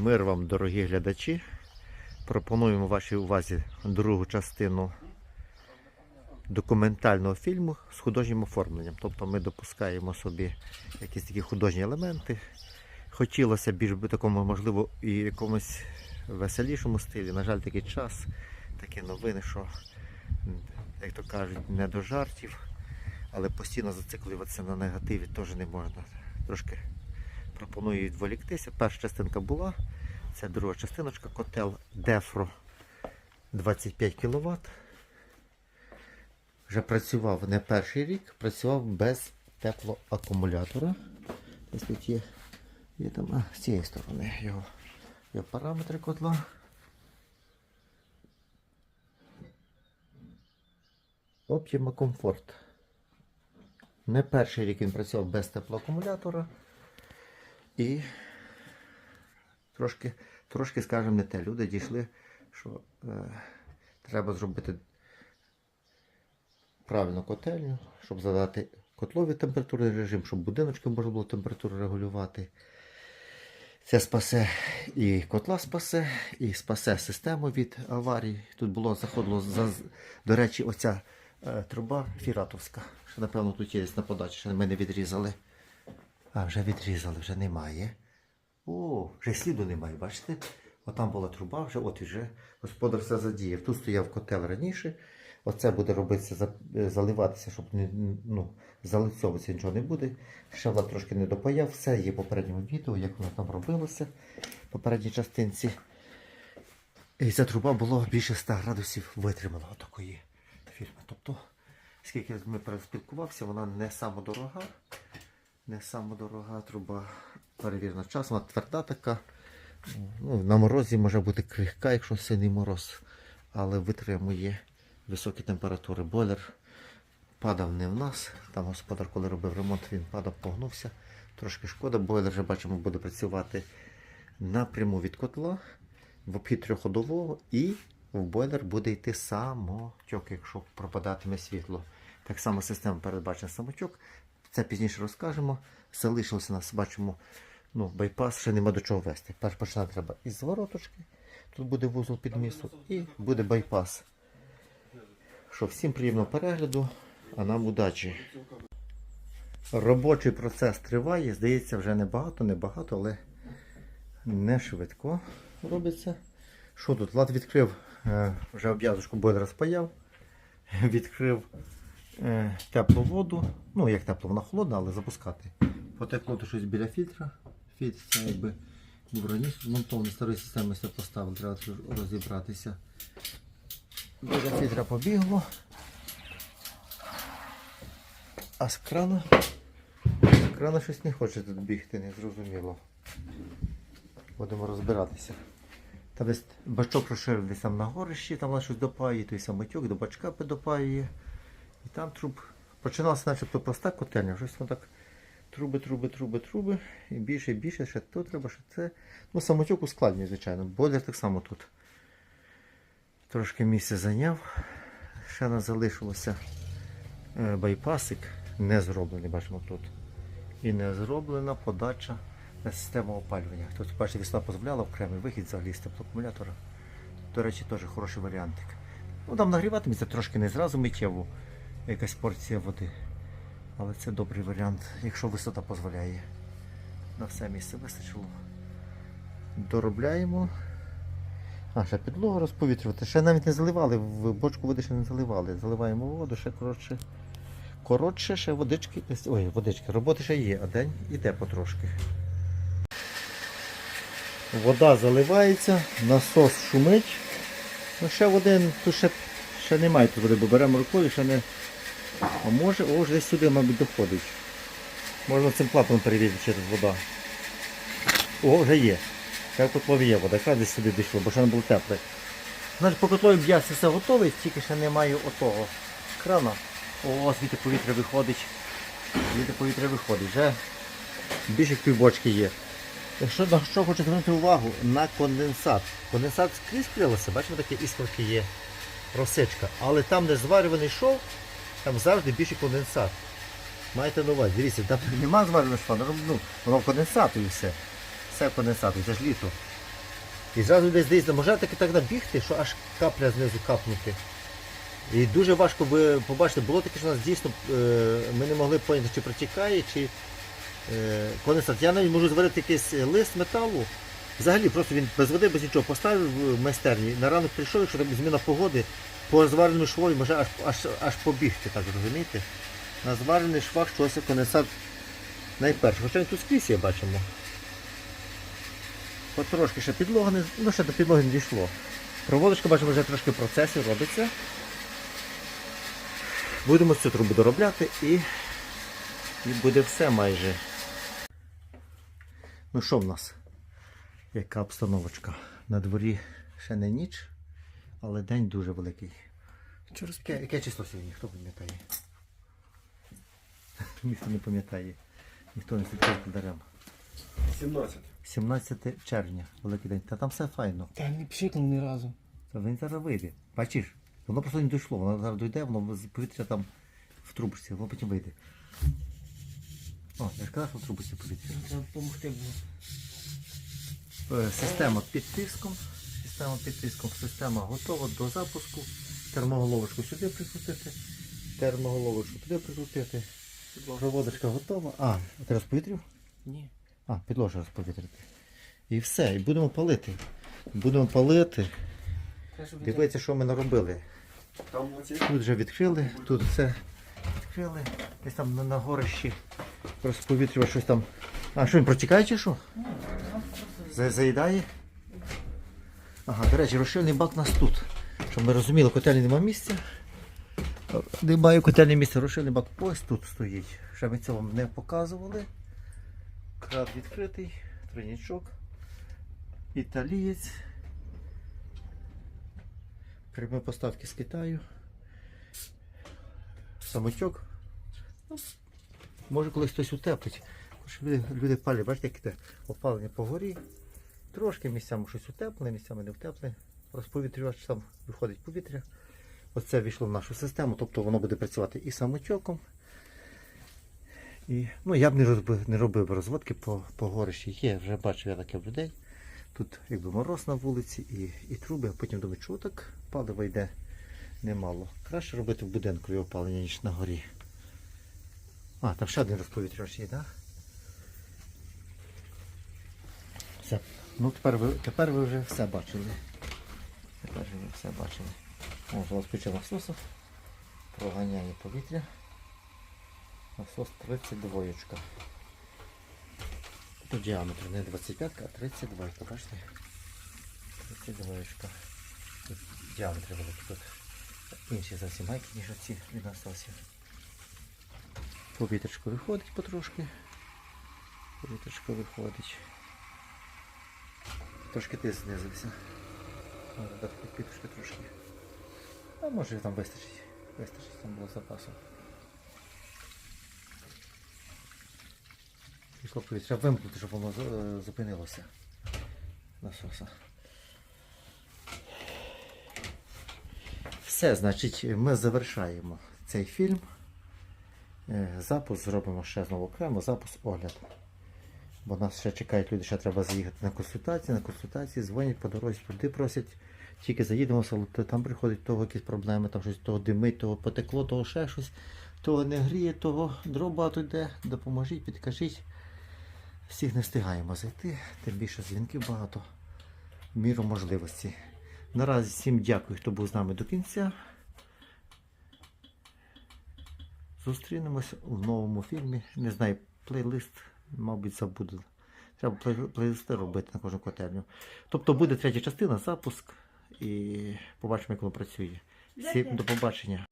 Мир вам, дорогі глядачі. Пропонуємо вашій увазі другу частину документального фільму з художнім оформленням. Тобто ми допускаємо собі якісь такі художні елементи. Хотілося більш би такому, можливо, і якомусь веселішому стилі. На жаль, такий час, такі новини, що, як то кажуть, не до жартів, але постійно зациклюватися на негативі теж не можна. Трошки пропоную відволіктися. Перша частинка була, це друга частиночка, котел Дефро 25 кВт. Вже працював не перший рік, працював без теплоакумулятора. Ось тут є, є там, а, з цієї сторони його, його параметри котла. Optima Comfort. Не перший рік він працював без теплоакумулятора. І трошки, трошки, скажімо, не те. Люди дійшли, що е, треба зробити правильну котельню, щоб задати котлові температурний режим, щоб будиночки можна було температуру регулювати. Це спасе і котла спасе, і спасе систему від аварій. Тут було заходило за, до речі, оця е, труба фіратовська. Що, напевно, тут є на подачі, ще ми не відрізали. А, вже відрізали, вже немає. О, вже сліду немає, бачите? Отам була труба, вже от вже господар все задіяв. Тут стояв котел раніше. Оце буде робитися, е, заливатися, щоб не, ну, залицьовуватися нічого не буде. Ще Влад трошки не допаяв. Все є в попередньому відео, як воно там робилося в попередній частинці. І ця труба була більше 100 градусів витримала отакої фірми. Тобто, скільки ми переспілкувався, вона не самодорога. Не самодорога труба перевірена час, вона тверда така. Ну, на морозі може бути крихка, якщо сильний мороз, але витримує високі температури. Бойлер падав не в нас. Там господар, коли робив ремонт, він падав, погнувся. Трошки шкода. Бойлер вже бачимо, буде працювати напряму від котла в обхід трьохходового і в бойлер буде йти самотьок, якщо пропадатиме світло. Так само система передбачена самотьок. Це пізніше розкажемо. Залишилося нас, бачимо, ну, байпас, ще нема до чого вести. Перш починати треба із звороточки. Тут буде вузол під містом і буде байпас. Що всім приємного перегляду, а нам удачі. Робочий процес триває, здається, вже небагато, небагато, але не швидко робиться. Що тут? Влад відкрив, е, вже обв'язочку бойлера спаяв, відкрив теплу воду. Ну, як тепло, вона холодна, але запускати. Потекло то щось біля фільтра. Фільтр це якби був раніше змонтований старої системи все поставили, треба розібратися. Біля фільтра побігло. А з крана. З крана щось не хоче тут бігти, не зрозуміло. Будемо розбиратися. Там десь бачок розширив десь там на горищі, там вона щось допаює, той самотюк до бачка допаює. І там труб. Починалася начебто проста котельня, щось воно так труби, труби, труби, труби. І більше і більше, ще то треба, ще це. Ну, самотюк ускладнює, звичайно. Бойлер так само тут. Трошки місця зайняв. Ще нас залишилося е, байпасик. Не зроблений, бачимо тут. І не зроблена подача на систему опалювання. Тут, бачите, весна дозволяла окремий вихід взагалі з теплоакумулятора. До речі, теж хороший варіантик. Ну там нагріватиметься трошки не зразу миттєво, якась порція води. Але це добрий варіант, якщо висота дозволяє. На все місце вистачило. Доробляємо. А, ще підлогу розповітрювати. Ще навіть не заливали, в бочку води ще не заливали. Заливаємо воду, ще коротше. Коротше, ще водички. Ой, водички, роботи ще є, а день іде потрошки. Вода заливається, насос шумить. Ну ще води, тут ще, ще немає тут води, бо беремо рукою, ще не. А може, о, десь сюди, мабуть, доходить. Можна цим клапаном перевірити, тут вода. О, вже є. Ще в котлові є вода, якраз десь сюди дійшло, бо ще не було тепле. Значить, по котлові б'ясі все готове, тільки ще немає отого крана. О, звідти повітря виходить. Звідти повітря виходить. Вже більше півбочки є. Що, на що хочу звернути увагу? На конденсат. Конденсат скрізь крилося, бачимо, такі іскорки є. Росичка. Але там, де зварюваний шов, там завжди більше конденсат. Маєте на увазі, дивіться, там нема зварюваного шва, ну, воно конденсату і все. Все конденсату, це ж літо. І зразу десь десь може таки так набігти, що аж капля знизу капнути. І дуже важко би побачити, було таке, що у нас дійсно е, ми не могли поняти, чи протікає, чи е, конденсат. Я навіть можу зварити якийсь лист металу. Взагалі просто він без води, без нічого поставив в майстерні. На ранок прийшов, якщо там зміна погоди, по звареному швою може аж, аж, аж побігти, так розумієте? На зварений швах щось конденсат найперше. Хоча він тут скрізь є бачимо. Потрошки ще підлога не, ну ще до підлоги не дійшло. Проводочка, бачимо, вже трошки в процесі робиться. Будемо цю трубу доробляти і, і буде все майже. Ну що в нас? Яка обстановочка? На дворі ще не ніч, але день дуже великий. Через Яке, яке число сьогодні? Хто пам'ятає? Ніхто не пам'ятає. Ніхто не слідкує календарем. 17. 17 червня, великий день. Та там все файно. Та не пшикнув ні разу. Та він зараз вийде. Бачиш, воно просто не дійшло, воно зараз дійде, воно з повітря там в трубочці, воно потім вийде. О, я ж казав, що в трубочці повітря. Треба допомогти було. Е, Система під тиском. Система під тиском. Система готова до запуску. Термоголовочку сюди прикрутити. Термоголовочку туди прикрутити. Проводочка готова. А, ти розповітрив? Ні. А, підложу розповітрити. І все, і будемо палити. Будемо палити. Дивіться, що ми наробили. Тут вже відкрили, тут все відкрили. Десь там на, на горищі розповітрював щось там. А що він протікає чи що? За- Заїдає? Ага, до речі, розширний бак у нас тут. Щоб ми розуміли, котельні нема місця. Немає котельні місця, розширний бак ось тут стоїть. Ще ми цього не показували. Крат відкритий, тройничок, італієць. Прямі поставки з Китаю. Самотьок. Ну, може колись хтось утеплить. Люди, люди палять, бачите, як іде опалення по горі. Трошки місцями щось утеплене, місцями не втеплене. Розповітрювач там виходить повітря. Оце війшло в нашу систему, тобто воно буде працювати і самотьоком. І, ну, я б не робив, не робив розводки по, по горищі. Є, вже бачив я таке в людей. Тут якби мороз на вулиці і, і труби, а потім думаю, чого так паливо йде немало. Краще робити в будинку опалення, ніж на горі. А, там ще один розповітрювач є, так? Все. Ну тепер ви, тепер ви вже все бачили. Тепер ви все бачили. О, розпочав насосом. Проганяє повітря. Насос 32. Тут діаметр не 25, а 32, бачите? 32. Тут діаметр великий тут. Інші зовсім майки, ніж оці від насосів. Повітрячко виходить потрошки. Повітрячко виходить. Трошки тиск знизився. Може дати підпітушки трошки. А може там вистачить. Вистачить, там було запасу. Пішло повітря. Треба вимкнути, щоб воно е, зупинилося. Насоса. Все, значить, ми завершаємо цей фільм. Е, Запуск зробимо ще знову окремо, запуск огляд. Бо нас ще чекають люди, ще треба заїхати на консультації, на консультації, дзвонять по дорозі, туди просять. Тільки заїдемо в село, там приходять того якісь проблеми, там щось того димить, того потекло, того ще щось, того не гріє, того дров багато йде. Допоможіть, підкажіть. Всіх не встигаємо зайти, тим більше дзвінків багато міру можливості. Наразі всім дякую, хто був з нами до кінця. Зустрінемось у новому фільмі. Не знаю, плейлист, мабуть, забуду. Треба плей- плейлисти робити на кожну котельню. Тобто буде третя частина, запуск, і побачимо, як воно працює. Всім до побачення.